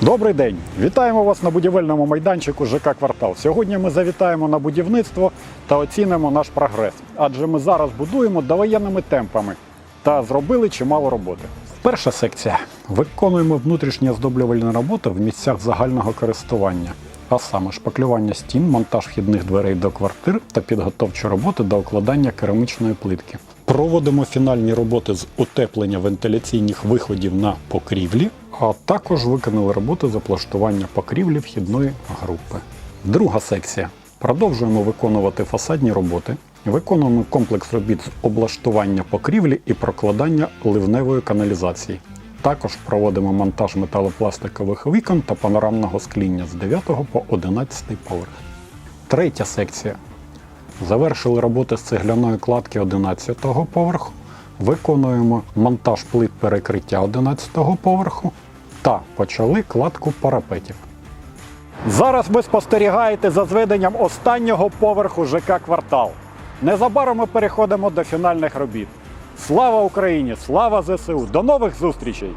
Добрий день! Вітаємо вас на будівельному майданчику ЖК Квартал. Сьогодні ми завітаємо на будівництво та оцінимо наш прогрес, адже ми зараз будуємо довоєнними темпами та зробили чимало роботи. Перша секція. Виконуємо внутрішні оздоблювальні роботи в місцях загального користування, а саме шпаклювання стін, монтаж вхідних дверей до квартир та підготовчі роботи до укладання керамічної плитки. Проводимо фінальні роботи з утеплення вентиляційних виходів на покрівлі, а також виконали роботи з облаштування покрівлі вхідної групи. Друга секція. Продовжуємо виконувати фасадні роботи. Виконуємо комплекс робіт з облаштування покрівлі і прокладання ливневої каналізації. Також проводимо монтаж металопластикових вікон та панорамного скління з 9 по 11 поверх. Третя секція. Завершили роботи з цегляної кладки 11-го поверху. Виконуємо монтаж плит перекриття 11-го поверху та почали кладку парапетів. Зараз ви спостерігаєте за зведенням останнього поверху ЖК Квартал. Незабаром ми переходимо до фінальних робіт. Слава Україні! Слава ЗСУ! До нових зустрічей!